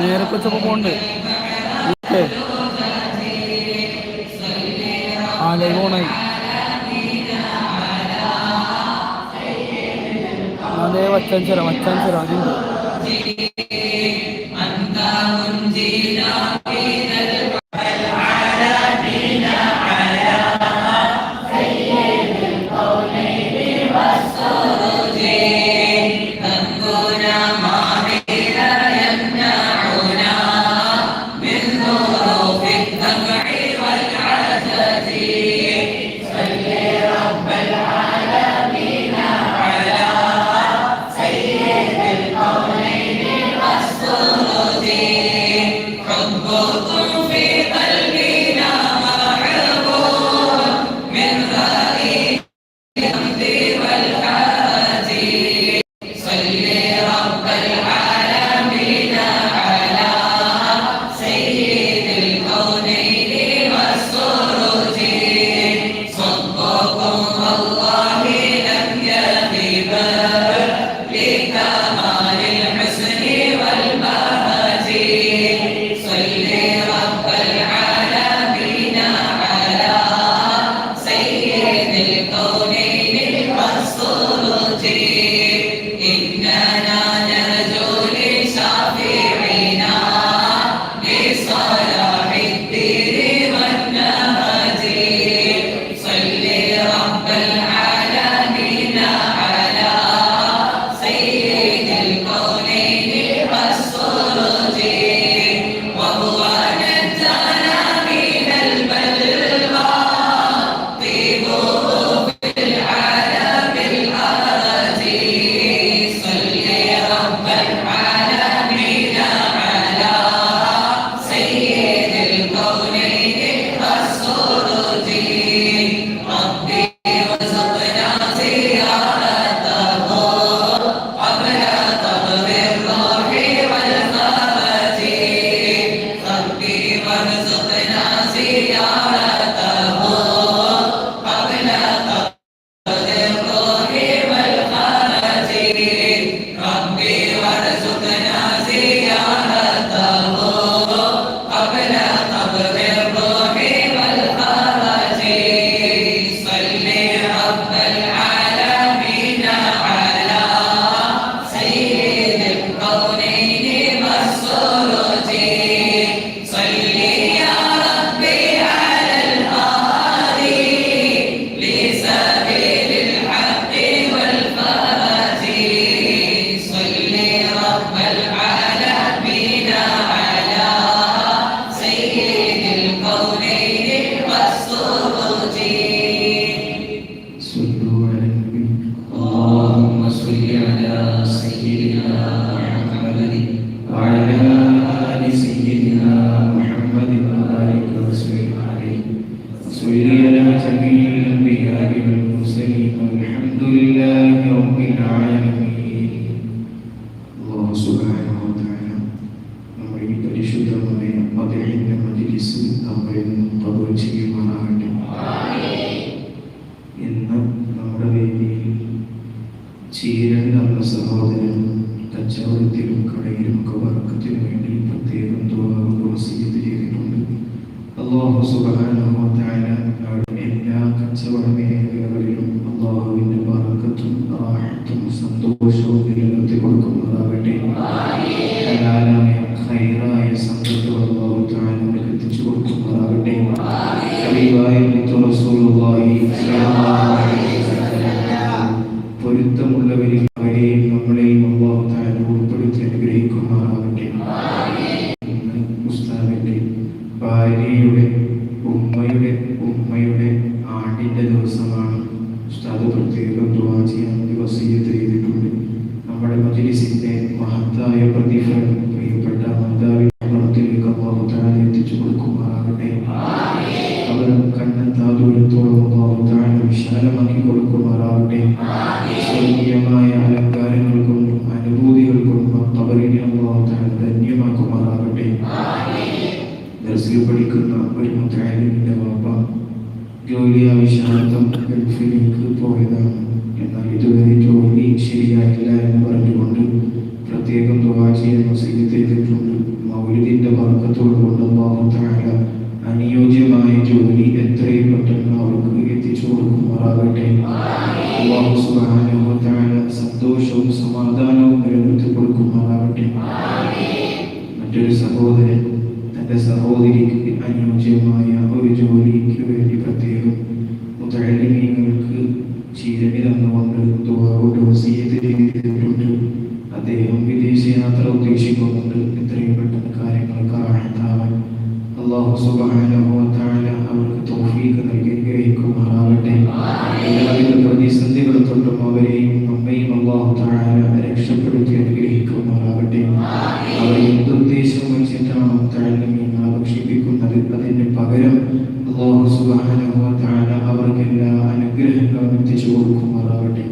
നേരെ കൊച്ചൊക്കെ പോകണ്ട്. ഓക്കെ. ആ ലൈവ് ഓണായി അതേ വച്ചാഞ്ചിറ വച്ചാഞ്ചിറ സീരനാണ് സഹോദരൻ കച്ചവടത്തിലും കടയിലും ഒക്കെ വർക്കത്തിനു വേണ്ടി പ്രത്യേകം ദുവാ വസീത് ചെയ്തിട്ടുണ്ട്. അള്ളാഹു സുബാന Amin. തആല രക്ഷപ്പെടുത്തി അനുഗ്രഹിക്കുമാറാകട്ടെ. അവർ എന്തുദ്ദേശം വെച്ചിട്ടാണോ താഴ്ന്നമീങ്ങളെ ഭക്ഷിപ്പിക്കുന്നത് അതിന് പകരം അള്ളാഹു സുബ്ഹാനഹു വ തആല അവർക്ക് എല്ലാ അനുഗ്രഹങ്ങളും എത്തിച്ചു കൊടുക്കുമാറാകട്ടെ.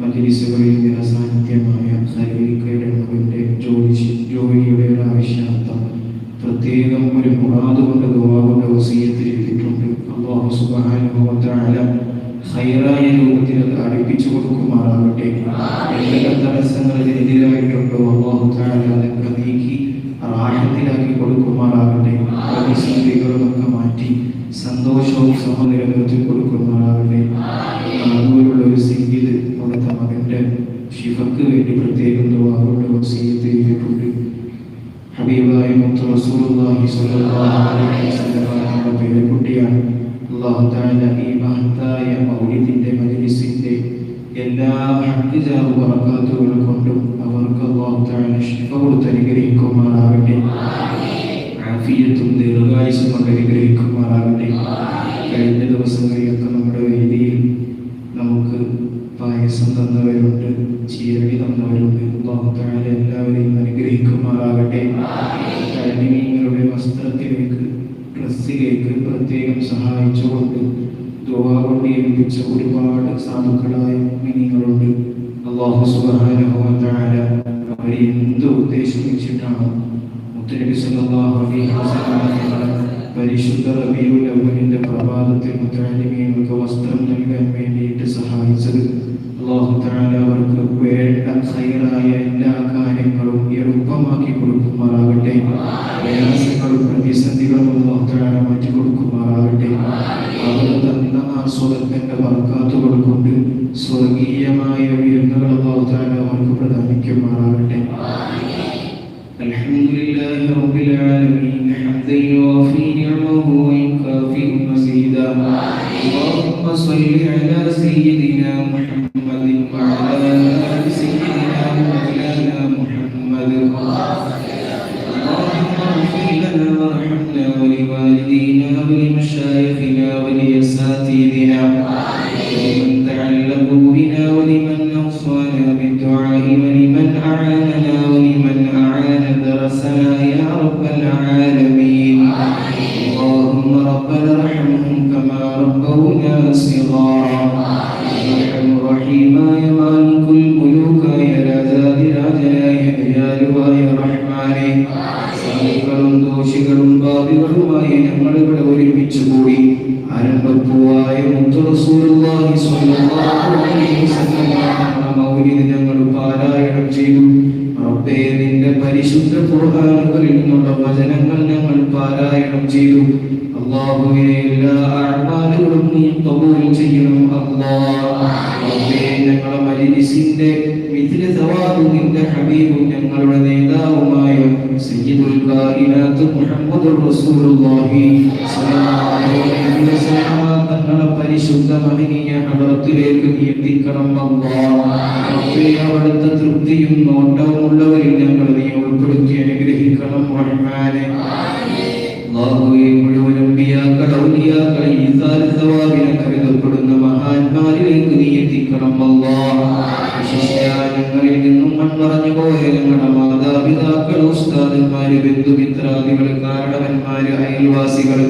മജ്ലിസുകളിൽ sentiremos അനുഗ്രഹിക്കുമാറാകട്ടെ. ആഫിയത്തും ദീർഘായുസും കൊണ്ട് അനുഗ്രഹിക്കുമാറാകട്ടെ. അവരെ എന്ത് ഉദ്ദേശം വെച്ചിട്ടാണോ സല്ലല്ലാഹു അലൈഹി വസല്ലം പരിശുദ്ധ റബീഉൽ അവ്വലിന്റെ പ്രഭാതത്തിൽ മുത്തലിമീങ്ങൾക്ക് വസ്ത്രം നൽകാൻ വേണ്ടിയിട്ട് സഹായിച്ചത്? അല്ലാഹു തആല അവർക്ക് വേണ്ട ഖൈറായ എല്ലാ കാര്യങ്ങളും എളുപ്പമാക്കി കൊടുക്കുമാറാകട്ടെ. പ്രയാസങ്ങളും പ്രതിസന്ധികളും അല്ലാഹു തആല മാറ്റി കൊടുക്കുമാറാകട്ടെ. അവർ തന്ന ആ സ്വർഗത്തിന്റെ വർക്കാത്തുകൾ കൊണ്ട് സ്വർഗീയമായ വിരുന്നുകൾ അല്ലാഹു തആല الحمد لله رب العالمين حمدا يوافي نعمه ويكافئ مزيدا. اللهم صل على سيدنا درسنا يا رب العالمين. اللهم ربنا ارحمهم നിന്നുള്ള വചനങ്ങൾ ഞങ്ങൾ പാരായണം ചെയ്തു. അല്ലാഹുവേ എല്ലാ അഅ്മാലുകളും നീ കബൂൽ ചെയ്യണം. അല്ലാഹ് ഞങ്ങളെ മജ്ലിസിന്റെ മിഥില സയ്യിദുൽ റസൂലുള്ളാഹി നീ നോട്ടവും ഉള്ളവരിൽ ഞങ്ങൾ നീ ഉൾപ്പെടുത്തി റഹ്മാനെ കരുതപ്പെടുന്ന മഹാന്മാരിലേക്ക് നീ എത്തിക്കണം ഞങ്ങളിൽ നിന്നും മൺമറഞ്ഞു പോയ ഞങ്ങളുടെ മാതാപിതാക്കൾ ഉസ്താദന്മാര് ബന്ധുമിത്രാദികൾ കാരണവന്മാര് അയൽവാസികൾ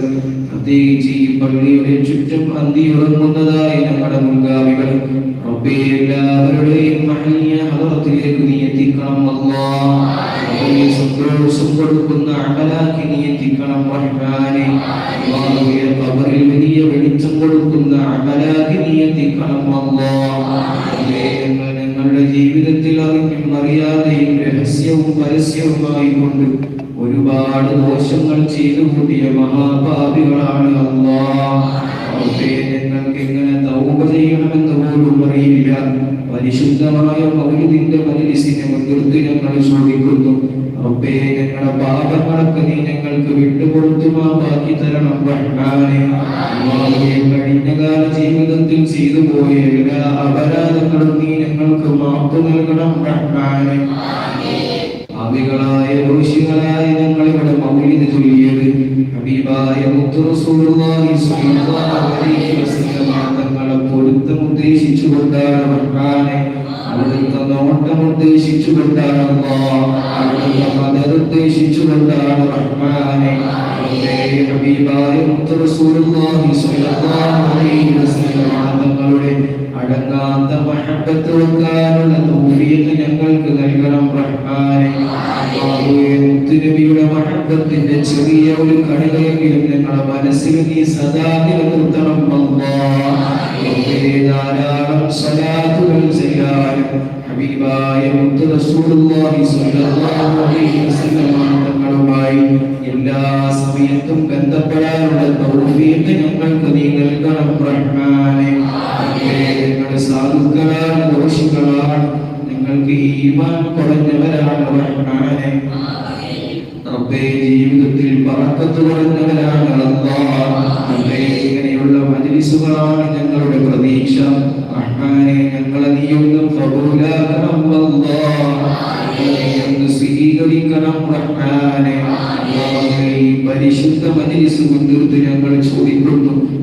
പ്രത്യേകിച്ച് ഈ പള്ളിയുടെ ചുറ്റും അന്തിയുറങ്ങുന്നതായ ഞങ്ങളുടെ മുൻഗാമികൾ റബ്ബേ എല്ലാവരുടെയും മഹനീയ ഹദറത്തിലേക്ക് നീ എത്തിക്കണം സന്തോഷം കൊടുക്കുന്ന അമലാക്കി നീ എത്തിക്കണം റഹ്മാനെ. ഖബറിൽ വലിയ വെളിച്ചം കൊടുക്കുന്ന അമലാക്കി നീ എത്തിക്കണം ഞങ്ങളുടെ ജീവിതത്തിൽ അറിഞ്ഞും അറിയാതെയും രഹസ്യവും പരസ്യവുമായി കൊണ്ട് ഒരുപാട് ദോഷങ്ങൾ ചെയ്തു കൂട്ടിയ മഹാപാപികളാണ് എങ്ങനെ തൗബ ചെയ്യണമെന്ന് പോലും അറിയില്ല പരിശുദ്ധമായ മൗലിദിന്റെ മജിലിസിനെ മുൻനിർത്തി ഞങ്ങൾ ചോദിക്കുന്നു റബ്ബേ ഞങ്ങളുടെ പാപങ്ങളൊക്കെ നീ ഞങ്ങൾക്ക് വിട്ടുകൊടുത്തു ബാക്കി തരണം. റഹ്മാനെ അല്ലാഹുവേ, കഴിഞ്ഞ കാല ജീവിതത്തിൽ ചെയ്തു പോയ എല്ലാ അപരാധങ്ങളും നീ ഞങ്ങൾക്ക് മാപ്പ് നൽകണം. റഹ്മാനെ ഭാവികളായ ഋഷികളായ ഞങ്ങൾ ഇവിടെ മൗലിദ് ചൊല്ലിയത് ഹബീബായ മുത്തു റസൂലുള്ളാഹി സ്വല്ലല്ലാഹു അലൈഹി വസല്ലം. ഉദ്ദേശിച്ചുകൊണ്ടാണ് റഹ്മാനെ അവിടുത്തെ നോട്ടം ഉദ്ദേശിച്ചുകൊണ്ടാണ് അവിടുത്തെ മദത് ഉദ്ദേശിച്ചുകൊണ്ടാണ് റഹ്മാനെ തങ്ങളുടെ അടങ്ങാത്ത മഹബത്ത് വെക്കാനുള്ള തൗഫീഖ് ഞങ്ങൾക്ക് നൽകണം റഹ്മാനെ മുത്തുനബിയുടെ മഹത്വത്തിന്റെ ചെറിയ ഒരു കണികയെങ്കിലും ഞങ്ങളുടെ മനസ്സിൽ നീ സദാ നിലനിർത്തണം. ധാരാളം സലാത്തുകൾ ചെയ്യാനും ഹബീബായ അലൈഹി വസല്ലം എല്ലാ സമയത്തും ബന്ധപ്പെടാനുള്ള ഈമാൻ കുറഞ്ഞവരാണ് റബ്ബേ ജീവിതത്തിൽ പറക്കത്ത് അല്ലാഹ്. റബ്ബേ ഇങ്ങനെയുള്ള മജ്ലിസുകളാണ് ഞങ്ങളുടെ പ്രതീക്ഷ. റഹ്മാനെ ഞങ്ങളെ നീ ഒന്ന് കബൂലാക്കണം ഒന്ന് സ്വീകരിക്കണം റഹ്മാനെ. പരിശുദ്ധ മജ്ലിസ് മുൻനിർത്തി ഞങ്ങൾ ചോദിക്കുന്നു.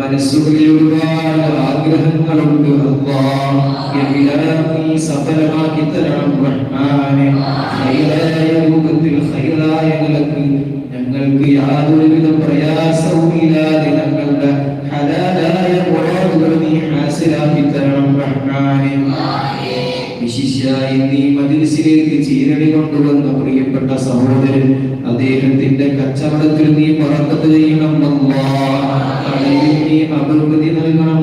മനസ്സുകളിൽ ഒരുപാട് ആഗ്രഹങ്ങളുണ്ട് നീ സഫലമാക്കി തരണം റഹ്മാനെ. ഹൈറായ രൂപത്തിൽ ഹൈറായ നിലയ്ക്ക് ഞങ്ങൾക്ക് യാതൊരുവിധ പ്രയാസവും ഇല്ലാതെ ഞങ്ങളുടെ ഹലാലായ നീ ഹാസിലാക്കി തരണം റഹ്മാനെ. വിശിഷ്യായി നീ മജിലിസിലേക്ക് ചീരടി കൊണ്ടുവന്ന പ്രിയപ്പെട്ട സഹോദരൻ അദ്ദേഹത്തിന്റെ കച്ചവടത്തിൽ നീ പറക്കത്ത് ചെയ്യണം. അഭിവൃദ്ധി നൽകണം.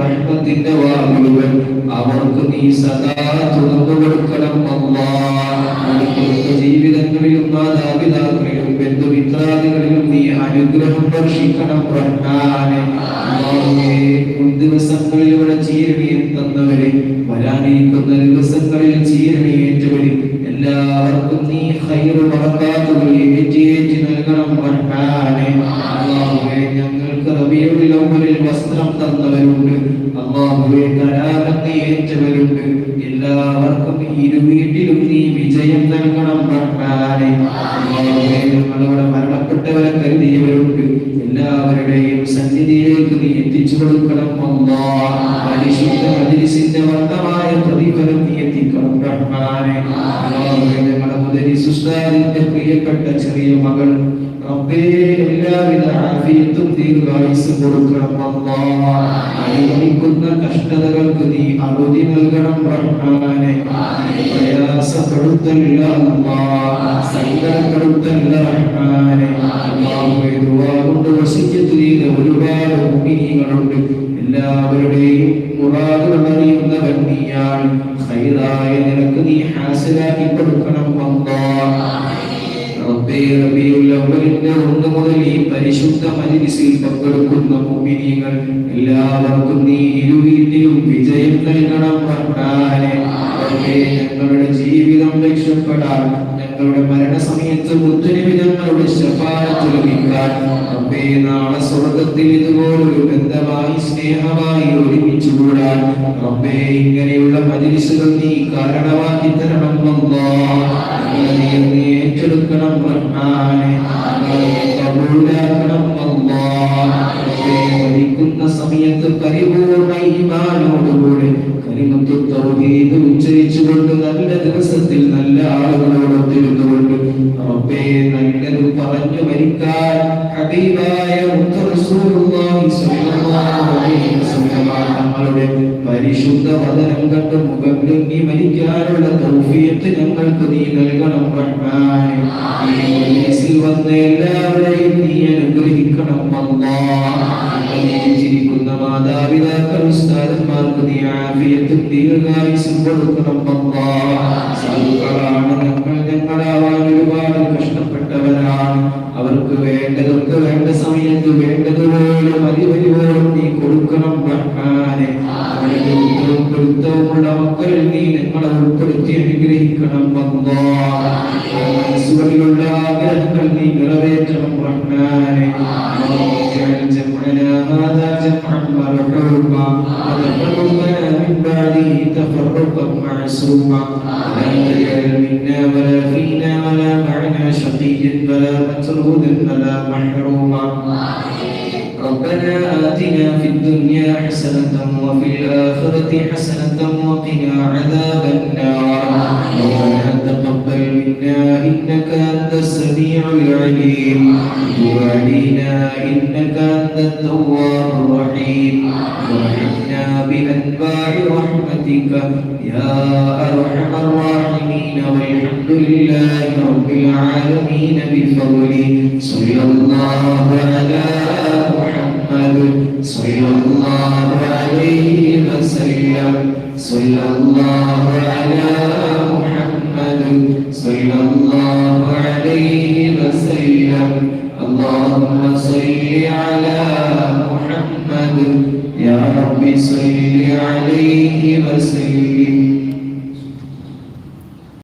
റഹ്മത്തിന്റെ അവർക്ക് നീ സദാ തുറന്നു കൊടുക്കണം. ജീവിതങ്ങളിലും മാതാപിതാക്കളിലും ബന്ധുമിത്രാദികളിലും നീ അനുഗ്രഹം വർഷിക്കണം. മുൻ ദിവസങ്ങളിൽ ഇവിടെ ചീരണിയെ തന്നവരെ വരാനിരിക്കുന്ന ദിവസങ്ങളിൽ ചീരണിയേറ്റവരെ എല്ലാവർക്കും നീ ഹൈറു ബറക്കാത്തുകൾ ഏറ്റിയേറ്റി നൽകണം റഹ്മാനെ അല്ലാഹുവേ ഞങ്ങൾക്ക് റബീഉൽ അവ്വലിൽ വസ്ത്രം തന്നവരുണ്ട്. അല്ലാഹുവേ കരാറത്തെ ഏറ്റവരുണ്ട്. എല്ലാവർക്കും ഇരു വീട്ടിലും നീ വിജയം നൽകണം റഹ്മാനെ അല്ലാഹുവേ ഞങ്ങളിവിടെ മരണപ്പെട്ടവരെ കരുതിയവരുണ്ട്. എല്ലാവരുടെയും സന്നിധിയിലേക്ക് നീ എത്തിച്ചു കൊടുക്കണം. പരിശുദ്ധ മജ്ലിസിന്റെ വർത്തമായ പ്രതിഫലം നീ എത്തിക്കണം. അല്ലാഹുവേ ഞങ്ങളുടെ മുദരിസ് ഉസ്താദിന്റെ പ്രിയപ്പെട്ട ചെറിയ മകൾ റബ്ബേ എല്ലാവിധ ആഫിയത്തും ദീർഘായുസ്സും കൊടുക്കണം. അല്ലാഹ് അനുഭവിക്കുന്ന കഷ്ടതകൾക്ക് നീ അറുതി നൽകണം റഹ്മാനെ. പ്രയാസപ്പെടുത്തല്ല സങ്കടപ്പെടുത്തല്ല റഹ്മാനെ. കൊണ്ട് വസിക്കത്ത് ചെയ്ത ഒരുപാട് മുഅ്മിനീങ്ങളുണ്ട് എല്ലാവരുടെയും മുറാദുകൾ അറിയുന്നവൻ നീയാണ്. നിനക്ക് നീ ഹാസിലാക്കി കൊടുക്കണം റബീഉൽ അവ്വലിന്റെ മുതൽ ഈ പരിശുദ്ധ മജ്ലിസിൽ പങ്കെടുക്കുന്ന മുഅ്മിനീങ്ങൾ എല്ലാവർക്കും നീ ഇരുവീട്ടിലും വിജയം നൽകണം ഞങ്ങളുടെ ജീവിതം രക്ഷപ്പെടാൻ ഞങ്ങളുടെ മരണസമയത്ത് മുത്തുനബി ഞങ്ങളുടെ ശഫാഅത്ത് ലഭിക്കാൻ റബ്ബേ നാളെ സ്വർഗത്തിൽ ഇതുപോലൊരു ബന്ധമായി സ്നേഹമായി ഒരുമിച്ച് കൂടാൻ. റബ്ബേ ഇങ്ങനെയുള്ള മജിലിസുകൾ നീ കാരണമാക്കി തരണം നീ ഏറ്റെടുക്കണം റഹ്മാനെ കബൂലാക്കണം മരിക്കുന്ന സമയത്ത് പരിപൂർണ ഈമാനോടുകൂടി തൗഹീദ് ഉച്ചരിച്ചുകൊണ്ട് നല്ല ദിവസത്തിൽ നല്ല ആളുകളോടൊത്തിരുന്നുകൊണ്ട് റബ്ബേ നല്ലത് പറഞ്ഞു മരിക്കാൻ ഹബീബായ പരിശുദ്ധ വചനം കണ്ട് മുഖം നീ മരിക്കാനുള്ള തൗഫീത്ത് ഞങ്ങൾക്ക് നീ നൽകണം മജ്ലിസിൽ വന്ന എല്ലാവരെയും നീ അനുഗ്രഹിക്കണം ജീവിച്ചിരിക്കുന്ന മാതാപിതാക്കൾ ഉസ്താദന്മാർക്ക് നീ ആഫിയത്തും ദീർഘായുസ്സും കൊടുക്കണം സാധുക്കളാണ് ഞങ്ങൾ ഞങ്ങളാവാൻ ഒരുപാട് അവർക്ക് വേണ്ടവർക്ക് വേണ്ട സമയത്ത് വേണ്ടതുപോലെ പരിപരിപോലും നീ കൊടുക്കണം റഹ്മാനെ ും പിടുത്തവുമുള്ള മക്കളിൽ നീ ഞങ്ങളെ ഉൾപ്പെടുത്തി അനുഗ്രഹിക്കണം. മനസ്സുകളിലുള്ള ആഗ്രഹങ്ങൾ നീ നിറവേറ്റണം റഹ്മാനെ جمعنا هذا جمعا مرحوما. وتفرقنا من بعده تفرقا معصوما. لا تجعل منا ولا فينا ولا معنا شقيا ولا مطرودا ولا محروما. ربنا آتنا في الدنيا حسنة وفي الآخرة حسنة وقنا عذاب النار. ربنا تقبل منا إنك أنت السميع العليم تب علينا إنك أنت التواب الرحيم وارحمنا بأنواع رحمتك يا أرحم الراحمين والحمد لله رب العالمين بفضله صلى الله على محمد صلى الله عليه وسلم صلى الله